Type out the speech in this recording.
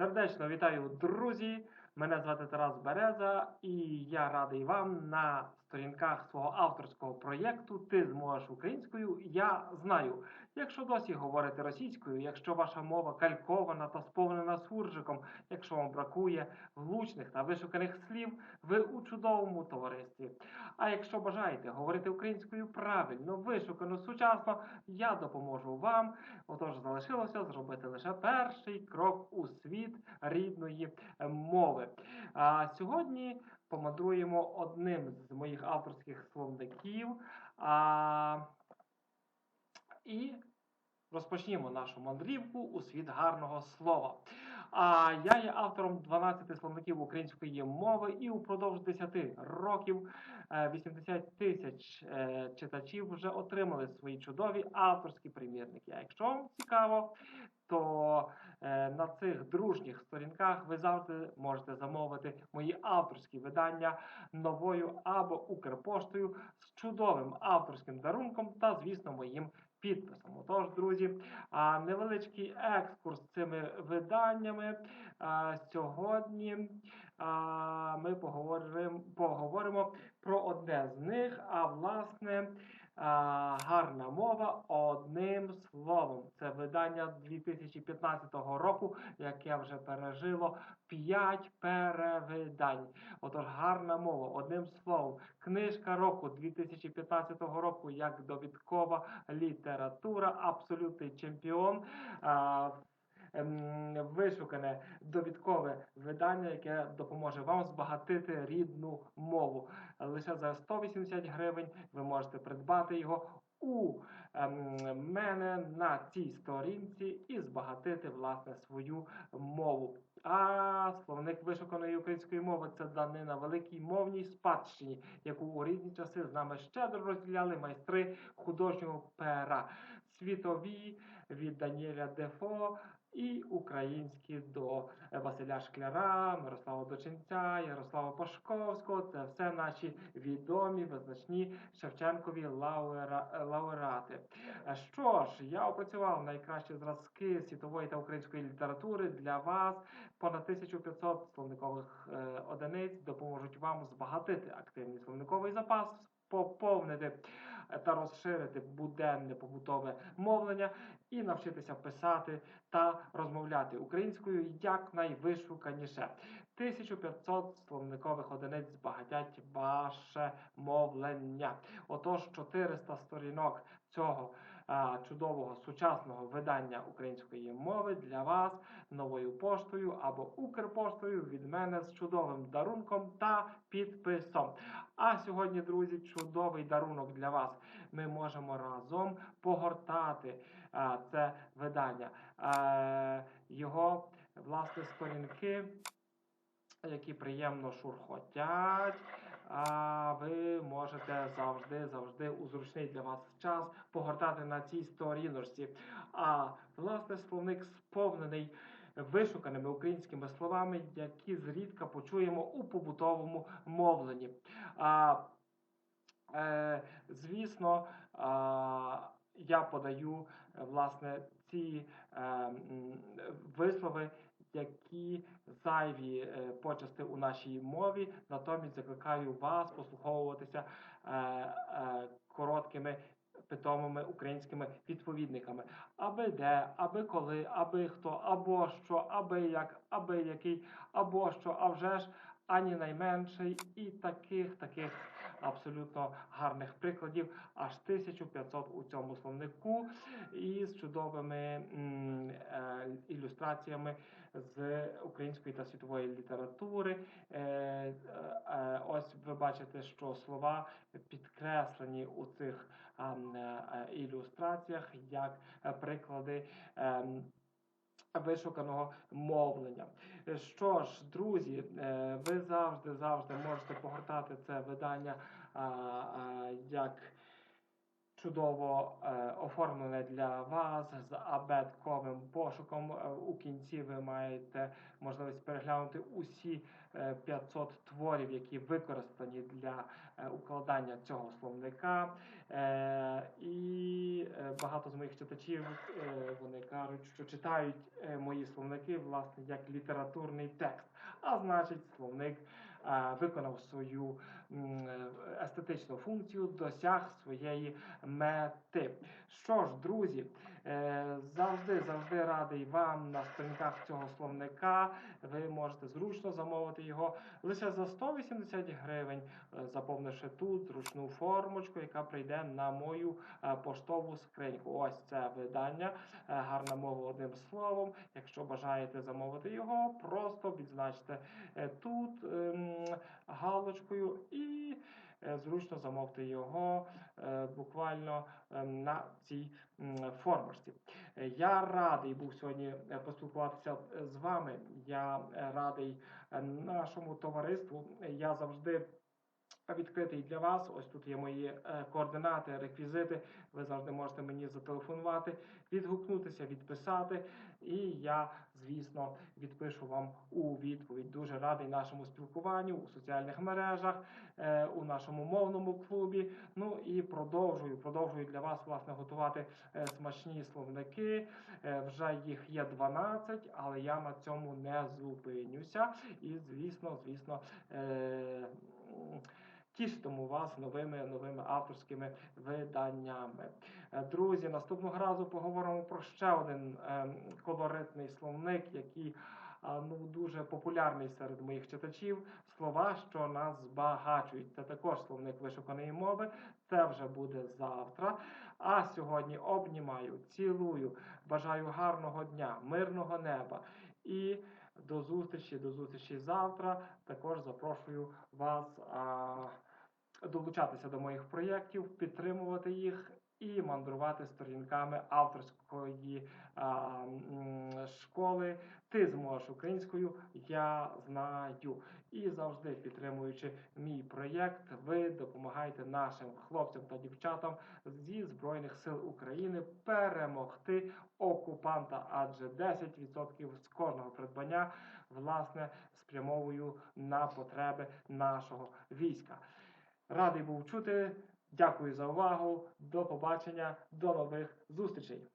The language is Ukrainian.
Сердечно вітаю, друзі! Мене звати Тарас Береза, і я радий вам на сторінках свого авторського проєкту Ти зможеш українською. Я знаю. Якщо досі говорите російською, якщо ваша мова калькована та сповнена суржиком, якщо вам бракує влучних та вишуканих слів, ви у чудовому товаристві. А якщо бажаєте говорити українською правильно, вишукано, сучасно, я допоможу вам. Отож, залишилося зробити лише перший крок у світ рідної мови. А сьогодні помандруємо одним з моїх авторських словників. А, і розпочнімо нашу мандрівку у світ гарного слова. А я є автором 12 словників української мови і упродовж 10 років 80 тисяч е, читачів вже отримали свої чудові авторські примірники. А якщо вам цікаво, то е, на цих дружніх сторінках ви завжди можете замовити мої авторські видання новою або Укрпоштою з чудовим авторським дарунком та, звісно, моїм підписом. Отож, друзі, невеличкий екскурс цими виданнями. Сьогодні ми поговоримо, поговоримо про одне з них, а власне. А, гарна мова одним словом. Це видання 2015 року, яке вже пережило 5 перевидань. Отож, гарна мова одним словом. Книжка року 2015 року як довідкова література, абсолютний чемпіон. Ем, Вишукане довідкове видання, яке допоможе вам збагатити рідну мову. Лише за 180 гривень ви можете придбати його у ем, мене на цій сторінці і збагатити власне свою мову. А словник вишуканої української мови це данина великій мовній спадщині, яку у різні часи з нами щедро розділяли майстри художнього пера, світові від Даніеля Дефо і українські до Василя Шкляра, Мирослава Дочинця, Ярослава Пашковського. Це все наші відомі, визначні Шевченкові лауера- лауреати. Е, Що ж, я опрацював найкращі зразки світової та української літератури для вас. Понад 1500 словникових е, одиниць допоможуть вам збагатити активний словниковий запас. Поповнити е, та розширити буденне побутове мовлення і навчитися писати та розмовляти українською якнайвишуканіше. 1500 словникових одиниць збагатять ваше мовлення. Отож, 400 сторінок цього чудового сучасного видання української мови для вас новою поштою або Укрпоштою від мене з чудовим дарунком та підписом. А сьогодні, друзі, чудовий дарунок для вас. Ми можемо разом погортати це видання. Його власне сторінки які приємно шурхотять. А ви можете завжди, завжди у зручний для вас час погортати на цій сторіночці. А власне словник сповнений вишуканими українськими словами, які зрідка почуємо у побутовому мовленні. А, е, звісно, а, я подаю власне ці е, вислови, які зайві е, почасти у нашій мові. Натомість закликаю вас послуховуватися е, короткими. Питомими українськими відповідниками, аби де, аби коли, аби хто, або що, аби як, аби який, або що, а вже ж ані найменший, і таких таких абсолютно гарних прикладів, аж 1500 у цьому словнику, і з чудовими е, ілюстраціями з української та світової літератури. Е, е, ось ви бачите, що слова підкреслені у цих ілюстраціях як приклади. Вишуканого мовлення. Що ж, друзі, е, ви завжди завжди можете погортати це видання як чудово е, оформлене для вас з абетковим пошуком. Е, У кінці ви маєте можливість переглянути усі е, 500 творів, які використані для укладання цього словника. Багато з моїх читачів е, вони кажуть, що читають е, мої словники власне як літературний текст. А значить, словник виконав свою е, естетичну функцію, досяг своєї мети. Що ж, друзі, е, завжди завжди радий вам на сторінках цього словника. Ви можете зручно замовити його лише за 180 гривень, е, заповнивши тут зручну формочку, яка прийде на мою поштову скриньку. Ось це видання. Гарна мова одним словом. Якщо бажаєте замовити його, просто відзначте тут ем, галочкою і е, зручно замовте його е, буквально ем, на цій формочці. Е, Я радий був сьогодні поспілкуватися з вами. Я радий нашому товариству. Я завжди відкритий для вас. Ось тут є мої координати, реквізити. Ви завжди можете мені зателефонувати, відгукнутися, відписати. І я, звісно, відпишу вам у відповідь. Дуже радий нашому спілкуванню у соціальних мережах, е, у нашому мовному клубі. Ну і продовжую, продовжую для вас власне готувати е, смачні словники. Е, Вже їх є 12, але я на цьому не зупинюся. І, звісно, звісно. е, м, Тішитиму вас новими новими авторськими виданнями. Е, Друзі, наступного разу поговоримо про ще один ем, колоритний словник, який ну, дуже популярний серед моїх читачів. Слова, що нас збагачують. Це також словник вишуканої мови. Це вже буде завтра. А сьогодні обнімаю, цілую, бажаю гарного дня, мирного неба і до зустрічі, до зустрічі завтра. Також запрошую вас а, долучатися до моїх проєктів, підтримувати їх і мандрувати сторінками авторської а, школи. Ти зможеш українською, я знаю. І завжди підтримуючи мій проєкт, ви допомагаєте нашим хлопцям та дівчатам зі Збройних сил України перемогти окупанта, адже 10% з кожного придбання власне спрямовую на потреби нашого війська. Радий був чути. Дякую за увагу. До побачення, до нових зустрічей.